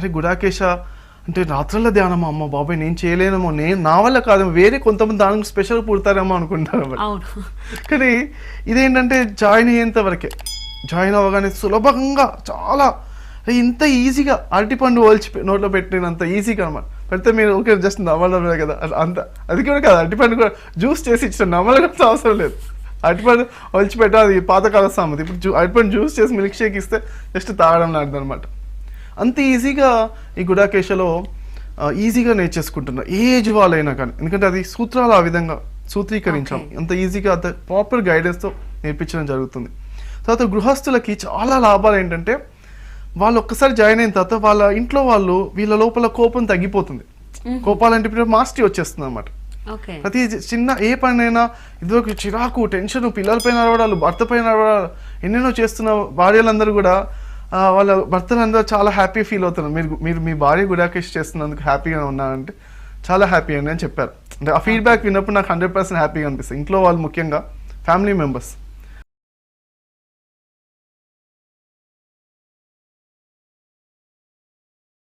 అరే గుడాకేశ అంటే రాత్రుల ధ్యానమా అమ్మ బాబాయ్ నేను చేయలేనేమో నేను నా వల్ల కాదు వేరే కొంతమంది దానికి స్పెషల్ పుడతారేమో అనుకుంటారు కానీ ఇదేంటంటే జాయిన్ అయ్యేంత వరకే జాయిన్ అవ్వగానే సులభంగా చాలా ఇంత ఈజీగా అరటిపండు ఒలిచి పె- నోట్లో పెట్టినంత ఈజీగా అనమాట పెడితే మీరు ఓకే జస్ట్ నవ్వడమే కదా అంత అది కూడా కాదు అరటిపండు కూడా జ్యూస్ చేసి ఇచ్చిన నవ్వడం అవసరం లేదు. అరటిపండు ఒలిచి పెట్టా అది పాతకాల సామెత. ఇప్పుడు అరటిపండు జ్యూస్ చేసి మిల్క్ షేక్ ఇస్తే జస్ట్ తాగడం లాంటిది అనమాట అంత ఈజీగా ఈ గుడాకేశలో ఈజీగా నేర్చేసుకుంటున్నారు. ఏజ్ వాళ్ళైనా కానీ. ఎందుకంటే అది సూత్రాలు ఆ విధంగా సూత్రీకరించాం. అంత ఈజీగా అంత ప్రాపర్ గైడెన్స్తో నేర్పించడం జరుగుతుంది. తర్వాత గృహస్థులకి చాలా లాభాలు ఏంటంటే వాళ్ళు ఒక్కసారి జాయిన్ అయిన తర్వాత వాళ్ళ ఇంట్లో వాళ్ళు వీళ్ళ లోపల కోపం తగ్గిపోతుంది. కోపాలంటే మాస్టరీ వచ్చేస్తుంది అనమాట ప్రతి చిన్న ఏ పనైనా ఇదివరకు చిరాకు టెన్షన్ పిల్లలపైన అరవడాలు భర్త పైన అరవడాలు ఎన్నెన్నో చేస్తున్న భార్యలందరూ కూడా వాళ్ళ భర్తలందరూ చాలా హ్యాపీ ఫీల్ అవుతున్నారు. మీరు మీరు మీ భార్య గుడాకేష్ చేస్తున్నందుకు హ్యాపీగా ఉన్నారంటే చాలా హ్యాపీ అండి అని చెప్పారు. అంటే ఆ ఫీడ్బ్యాక్ విన్నప్పుడు నాకు హండ్రెడ్ పర్సెంట్ హ్యాపీగా అనిపిస్తుంది. ఇంట్లో వాళ్ళు ముఖ్యంగా ఫ్యామిలీ మెంబర్స్